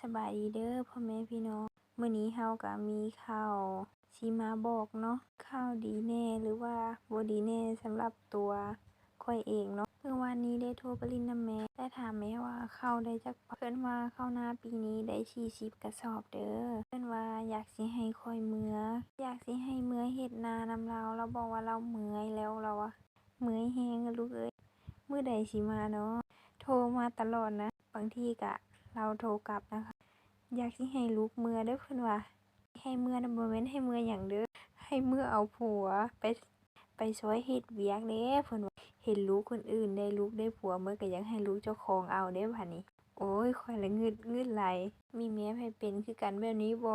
สบายดีเด้อพ่อแม่พี่น้องมื้อนี้เฮาก็มีข่าวสิมาบอกเนาะข่าวดีแน่หรือว่าบ่ดีแน่สำหรับตัวข้อยเองเนาะเมื่อวานนี้ได้โทรไปลิ้นนำแม่ได้ถามแม่ว่าข้าวได้จักเพิ่นว่าข้าวหน้าปีนี้ได้40กระสอบเด้อเพิ่นว่าอยากสิให้ข้อยเมืออยากสิให้เมือเฮ็ดนานำเราเราบอกว่าเราเมื่อยแล้วเราอะเมื่อยแฮงลูกเอ้ยมื้อใดสิมาเนาะโทรมาตลอดนะบางทีก็ เราโทรกลับนะคะ อยากสิให้ลูกเมื่อเด้อเพิ่นว่า ให้เมื่อน่ะบ่แม่นให้เมื่อหยังเด้อให้เมื่อเอาผัวไปไปช่วยเฮ็ดเวียกเด้เพิ่นว่าเห็นลูกคนอื่นได้ลูกได้ผัวเมื่อก็ยังให้ลูกเจ้าของเอาเด้บัดนี้ โอ้ยข้อยละงึดงึดหลมีเมียไผเป็นคือกันแบบนี้บ่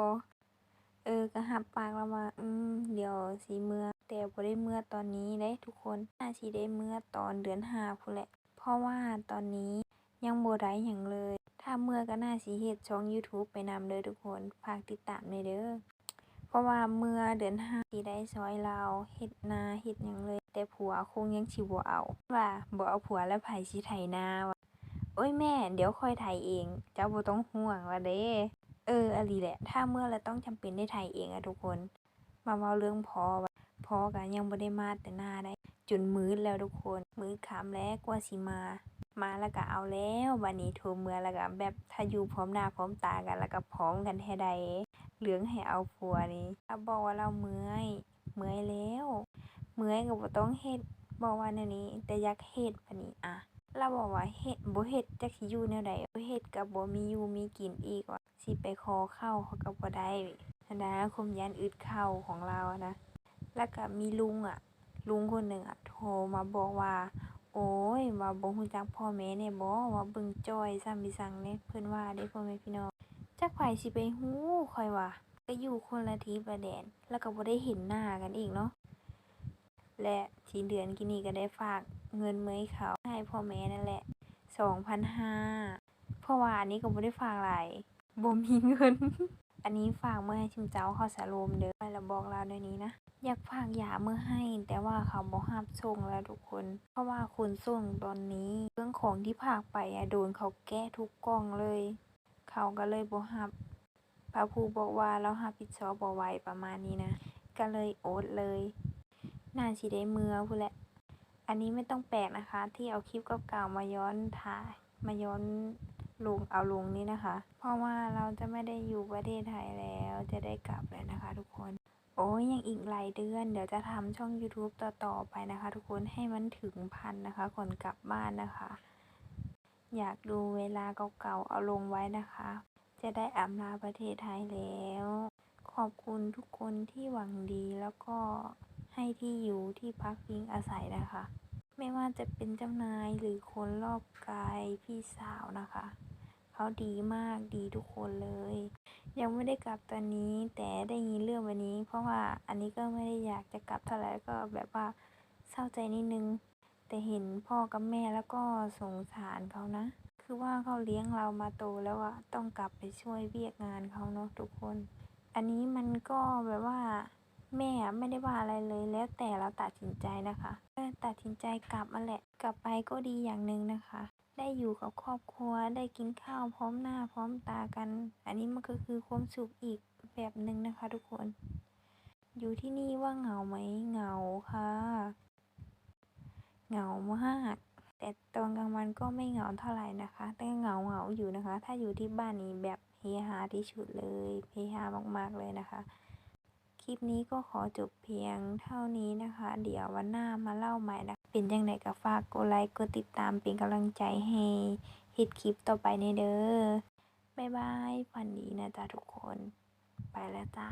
เออก็รับปากแล้วว่าอืมเดี๋ยวสิเมื่อแต่บ่ได้เมื่อตอนนี้เด้ทุกคนน่าสิได้เมื่อตอนเดือนห้าพูนแหละ เพราะว่าตอนนี้ยังบ่ได้หยังเลย ถ้าเมื่อก็น่าสิเฮ็ดช่อง YouTube ไปนำเด้อทุกคนฝากติดตามหน่อยเด้อเพราะว่าเมื่อเดือนห้าสิได้ซอยเราเฮ็ดนาเฮ็ดหยังเลย แต่ผัวคงยังสิบ่เอา ว่าบ่เอาผัวแล้วไผสิไถนาว่ะโอ๊ยแม่ เดี๋ยวค่อยไถเอง เจ้าบ่ต้องห่วงว่าเด้เอออะลีแหละ ถ้าเมื่อแล้วต้องจำเป็นได้ไถเองอะทุกคน มาเว้าเรื่องพอว่าพอก็ยังบ่ได้มาแต่หน้าได้ จนมื้ดแล้วทุกคน มื้ดค่ำแล้วกว่าสิมา มาแล้วก็เอาแล้วบัดนี้โทรเมื่อแล้วก็แบบถ้าอยู่พร้อมหน้าพร้อมตากันแล้วก็พร้อมกันแท้ใดเรื่องให้เอาผัวนี่เราบอกว่าเราเมื่อยเมื่อยแล้วเมื่อยก็บ่ต้องเฮ็ดบอกว่าแนวนี้ แต่อยากเฮ็ดบัดนี้อะเราบอกว่าเฮ็ดบ่เฮ็ดจักสิอยู่แนวใดบ่เฮ็ดก็บ่มีอยู่มีกินอีกว่าสิไปขอข้าวเขาก็บ่ได้นะคมยันอึดข้าวของเรานะ แล้วก็มีลุงอะ ลุงคนหนึ่งอะโทรมาบอกว่า โอ้ยว่าบ่ฮู้จักพ่อแม่แน่บ่ว่าเบิ่งจ้อยซ้ำบิซังแน่เพิ่นว่าเด้พ่อแม่พี่น้องจักไผสิไปฮู้ข้อยว่าก็อยู่คนละทิศละแดน แล้วก็บ่ได้เห็นหน้ากันอีกเนาะและสิ้นเดือนกินนี้ก็ได้ฝากเงินเมยเขาให้พ่อแม่นั่นแหละ2,500เพราะว่าอันนี้ก็บ่ได้ฝากหลายบ่มีเงิน อันนี้ฝากเมื่อให้ชิมเจ้าเขาสารมเด้อแล้วบอกเราในนี้นะ อยากฝากยาเมื่อให้ แต่ว่าเขาบ่รับส่งแล้วทุกคน เพราะว่าคนส่งตอนนี้เรื่องของที่ฝากไปอะโดนเขาแก้ทุกกล่องเลย เขาก็เลยบ่รับพระครูบอกว่าเรารับผิดชอบบ่ไหวประมาณนี้นะ ก็เลยโอดเลยน่าสิได้เมื่อพู้นแหละ อันนี้ไม่ต้องแปลกนะคะ ที่เอาคลิปเก่าๆมาย้อนถ่ายมาย้อน ลงเอาลงนี่นะคะ เพราะว่าเราจะไม่ได้อยู่ประเทศไทยแล้วจะได้กลับแล้วนะคะ ทุกคน โอ้ยยังอีกหลายเดือน เดี๋ยวจะทำช่อง YouTube ต่อๆไปนะคะ ทุกคนให้มันถึงพันนะคะก่อนกลับบ้านนะคะ อยากดูเวลาเก่าๆเอาลงไว้นะคะ จะได้อำลาประเทศไทยแล้ว ขอบคุณทุกคนที่หวังดีแล้วก็ให้ที่อยู่ที่พักพิงอาศัยนะคะไม่ว่าจะเป็นเจ้านายหรือคนรอบกายพี่สาวนะคะ เขาดีมากดีทุกคนเลย ยังไม่ได้กลับตอนนี้แต่ได้ยินเรื่องวันนี้ เพราะว่าอันนี้ก็ไม่ได้อยากจะกลับเท่าไหร่ก็แบบว่าเศร้าใจนิดนึง แต่เห็นพ่อกับแม่แล้วก็สงสารเขานะ คือว่าเขาเลี้ยงเรามาโตแล้วอะต้องกลับไปช่วยเวียกงานเขาเนาะทุกคน อันนี้มันก็แบบว่าแม่ไม่ได้ว่าอะไรเลยแล้วแต่เราตัดสินใจนะคะตัดสินใจกลับมาแหละ กลับไปก็ดีอย่างหนึ่งนะคะ ได้อยู่กับครอบครัว ได้กินข้าวพร้อมหน้าพร้อมตากัน อันนี้มันก็คือความสุขอีกแบบหนึ่งนะคะทุกคน อยู่ที่นี่ว่าเหงาไหมเหงาค่ะ เหงามาก แต่ตอนกลางวันก็ไม่เหงาเท่าไหร่นะคะ แต่เหงาเหงาอยู่นะคะ ถ้าอยู่ที่บ้านนี้แบบเฮฮาที่สุดเลยเฮฮามากๆเลยนะคะ คลิปนี้ก็ขอจบเพียงเท่านี้นะคะ เดี๋ยววันหน้ามาเล่าใหม่นะเป็นยังไงก็ฝากกดไลค์กดติดตามเป็นกำลังใจให้เฮ็ดคลิปต่อไปในเด้อบ๊ายบายฝันดีนะจ๊ะทุกคน ไปแล้วจ้า